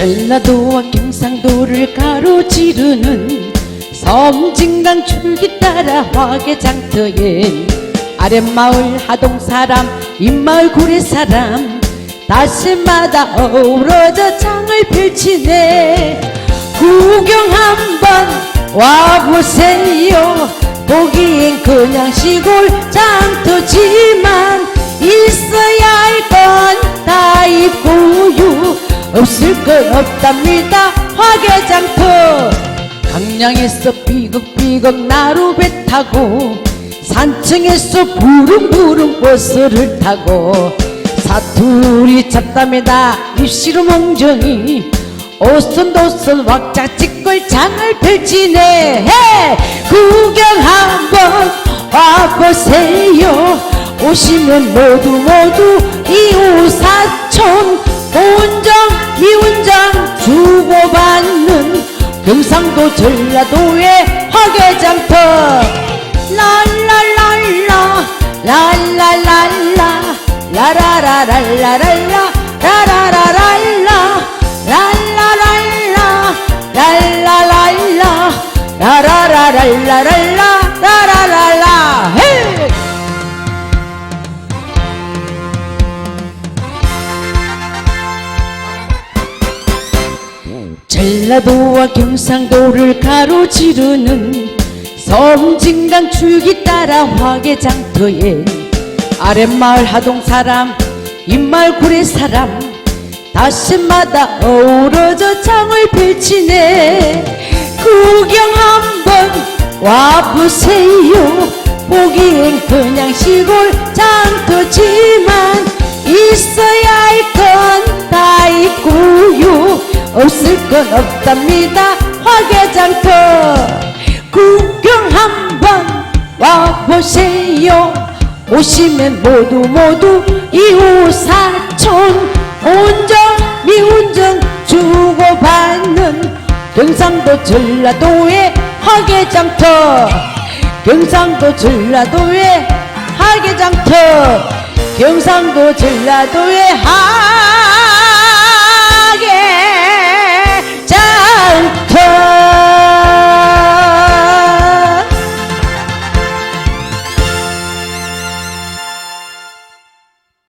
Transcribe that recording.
전라도와 경상도를 가로지르는 섬진강 줄기 따라 화개장터엔 아랫마을 하동사람 입마을 구례사람 다시마다 어우러져 장을 펼치네. 구경 한번 와보세요. 보기엔 그냥 시골 장터지 없답니다. 화개장터 강량에서 삐걱삐걱 나루배 타고 산층에서 부릉부릉 버스를 타고 사투리 잡담에다. 입시로 멍정이 오손도손 왁자지껄 장을 펼치네. 해 구경 한번 와보세요. 오시면 모두 모두 이웃사촌 온정 주고받는 경상도 전라도의 화개장터. 랄랄랄라 랄랄랄라 라라라랄라랄라 라라라랄라 랄라랄라 랄라랄라 라라라랄라 전라도와 경상도를 가로지르는 섬진강 줄기 따라 화개장터에 아랫마을 하동 사람 입마을 구례사람 다시마다 어우러져 장을 펼치네. 구경 한번 와보세요. 보기엔 그냥 시골 장터지만 없을 건 없답니다. 화개장터 구경 한번 와보세요. 오시면 모두 모두 이웃사촌 온정 미운정 주고받는 경상도 전라도의 화개장터 경상도 전라도의 화개장터 경상도 전라도의 하